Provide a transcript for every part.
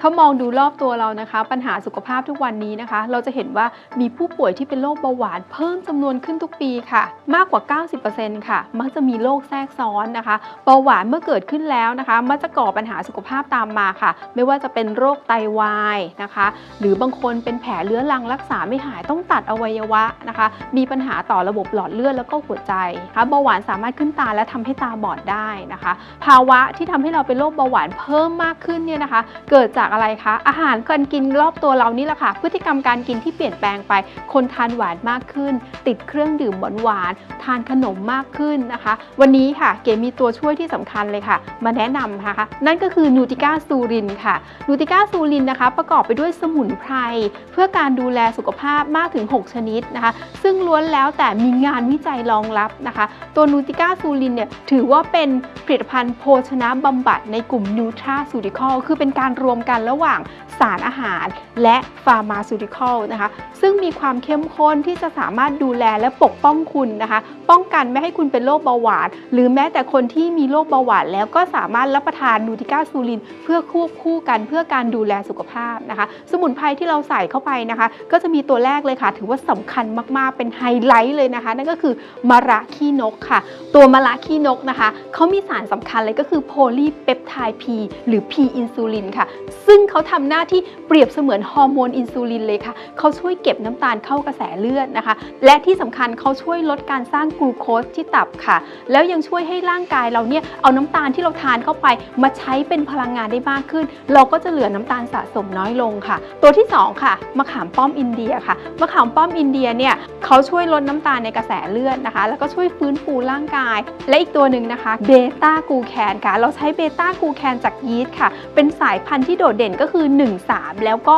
ถ้ามองดูรอบตัวเรานะคะ ปัญหาสุขภาพทุกวันนี้นะคะ เราจะเห็นว่ามีผู้ป่วยที่เป็นโรคเบาหวานเพิ่มจำนวนขึ้นทุกปีค่ะ มากกว่า 90%ค่ะ มักจะมีโรคแทรกซ้อนนะคะเบาหวานเมื่อเกิดขึ้นแล้วนะคะ มักจะก่อปัญหาสุขภาพตามมาค่ะ ไม่ว่าจะเป็นโรคไตวายนะคะ หรือบางคนเป็นแผลเรื้อรังรักษาไม่หายต้องตัดอวัยวะนะคะ มีปัญหาต่อระบบหลอดเลือดแล้วก็หัวใจคะเบาหวานสามารถขึ้นตาและทำให้ตาบอดได้นะคะ ภาวะที่ทำให้เราเป็นโรคเบาหวานเพิ่มมากขึ้นเนี่ยนะคะ เกิดจากอะไรคะ อาหารการกินรอบตัวเรานี่แหละค่ะ พฤติกรรมการกินที่เปลี่ยนแปลงไป คนทานหวานมากขึ้น ติดเครื่องดื่มหวานหวาน ทานขนมมากขึ้นนะคะ วันนี้ค่ะเก๋มีตัวช่วยที่สำคัญเลยค่ะ มาแนะนำนะคะ นั่นก็คือนูติก้าซูรินค่ะ นูติก้าซูรินนะคะ ประกอบไปด้วยสมุนไพรเพื่อการดูแลสุขภาพมากถึง 6 ชนิดนะคะ ซึ่งล้วนแล้วแต่มีงานวิจัยรองรับนะคะ ตัวนูติก้าซูรินเนี่ยถือว่าเป็นผลิตภัณฑ์โภชนะบำบัดในกลุ่มนูทราซูติคอลคือเป็นการรวมกันระหว่างสารอาหารและฟาร์มาซูติคอลนะคะซึ่งมีความเข้มข้นที่จะสามารถดูแลและปกป้องคุณนะคะ ป้องกันไม่ให้คุณเป็นโรคเบาหวาน หรือแม้แต่คนที่มีโรคเบาหวาน แล้วก็สามารถรับประทานนูติก้าซูริน เพื่อควบคู่กันเพื่อการดูแลสุขภาพนะคะ สมุนไพรที่เราใส่เข้าไปนะคะ ก็จะมีตัวแรกเลยค่ะ ถือว่าสำคัญมากๆเป็นไฮไลท์เลยนะคะ นั่นก็คือมะระขี้นกค่ะ ตัวมะระขี้นกนะคะเขามีสารสำคัญเลยก็คือโพลีเปปไทด์ P หรือ P อินซูลินค่ะซึ่งเขาทำหน้าที่เปรียบเสมือนฮอร์โมนอินซูลินเลยค่ะเขาช่วยเก็บน้ำตาลเข้ากระแสเลือดนะคะ และที่สำคัญเขาช่วยลดการสร้างกลูโคสที่ตับค่ะ แล้วยังช่วยให้ร่างกายเราเนี่ยเอาน้ำตาลที่เราทานเข้าไป มาใช้เป็นพลังงานได้มากขึ้น เราก็จะเหลือน้ำตาลสะสมน้อยลงค่ะ ตัวที่สองค่ะมะขามป้อมอินเดียค่ะมะขามป้อมอินเดียเนี่ยเขาช่วยลดน้ำตาลในกระแสเลือดนะคะ แล้วก็ช่วยฟื้นฟูร่างกาย และอีกตัวหนึ่งนะคะเบต้ากูแคนค่ะ เราใช้เบต้ากูแคนจากยีสต์ค่ะ เป็นสายพันธุ์ที่โดดเด่นก็คือ 13 แล้วก็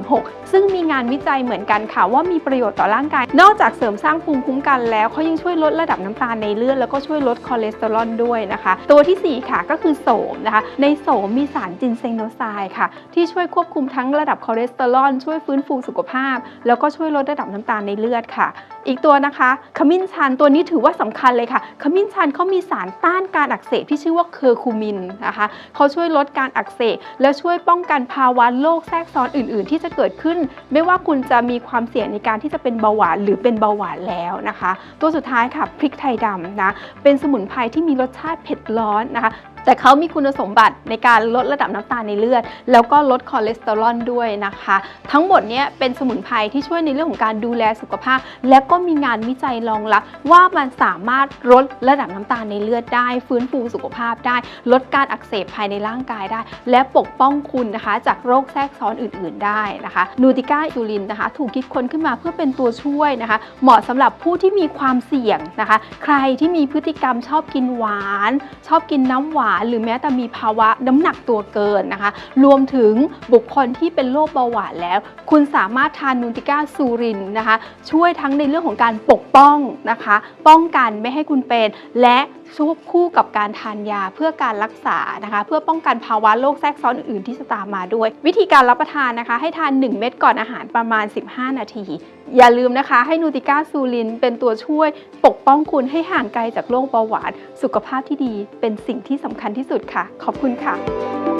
16 ซึ่งมีงานวิจัยเหมือนกันค่ะว่ามีประโยชน์ต่อร่างกาย นอกจากเสริมสร้างภูมิคุ้มกันแล้วเขายังช่วยลดระดับน้ำตาลในเลือดแล้วก็ช่วยลดคอเลสเตอรอลด้วยนะคะ ตัวทีสี่4 ค่ะก็คือโสมนะคะ ในโสมมีสารจินเซงโนไซด์ค่ะ ที่ช่วยควบคุมทั้งระดับคอเลสเตอรอลช่วยฟื้นฟูสุขภาพ แล้วก็ช่วยลดระดับน้ำตาลในเลือดค่ะ อีกตัวนะคะขมิ้นชันตัวนี้ถือว่าสำคัญเลยค่ะขมิ้นชันเขามีสารต้านการอักเสบที่ชื่อว่าเคอร์คูมินนะคะเขาช่วยลดการอักเสบและช่วยป้องกันภาวะโรคแทรกซ้อนอื่น ๆ ที่จะเกิดขึ้น ไม่ว่าคุณจะมีความเสี่ยงในการที่จะเป็นเบาหวานหรือเป็นเบาหวานแล้วนะคะ ตัวสุดท้ายค่ะพริกไทยดำนะเป็นสมุนไพรที่มีรสชาติเผ็ดร้อนนะคะ แต่เขามีคุณสมบัติในการลดระดับน้ำตาลในเลือด แล้วก็ลดคอเลสเตอรอลด้วยนะคะ ทั้งหมดนี้เป็นสมุนไพรที่ช่วยในเรื่องของการดูแลสุขภาพ และก็มีงานวิจัยรองรับว่ามันสามารถลดระดับน้ำตาลในเลือดได้ ฟื้นฟูสุขภาพได้ ลดการอักเสบภายในร่างกายได้ และปกป้องคุณนะคะ จากโรคแทรกซ้อนอื่น ๆ ได้นะคะนูติก้าอิซูลินนะคะ ถูกคิดค้นขึ้นมาเพื่อเป็นตัวช่วยนะคะ เหมาะสำหรับผู้ที่มีความเสี่ยงนะคะ ใครที่มีพฤติกรรมชอบกินหวาน ชอบกินน้ำหวานหรือแม้แต่มีภาวะน้ำหนักตัวเกินนะคะ รวมถึงบุคคลที่เป็นโรคเบาหวานแล้ว คุณสามารถทานนูติก้าซูรินนะคะ ช่วยทั้งในเรื่องของการปกป้องนะคะ ป้องกันไม่ให้คุณเป็น และช่วบคู่กับการทานยาเพื่อการรักษานะคะ เพื่อป้องกันภาวะโรคแทรกซ้อนอื่นๆที่จะตามมาด้วย วิธีการรับประทานนะคะ ให้ทาน 1 เม็ดก่อนอาหารประมาณ 15 นาที อย่าลืมนะคะให้นูติก้าซูลินเป็นตัวช่วยปกป้องคุณให้ห่างไกลจากโรคเบาหวาน สุขภาพที่ดีเป็นสิ่งที่สำคัญคัญที่สุดค่ะ ขอบคุณค่ะ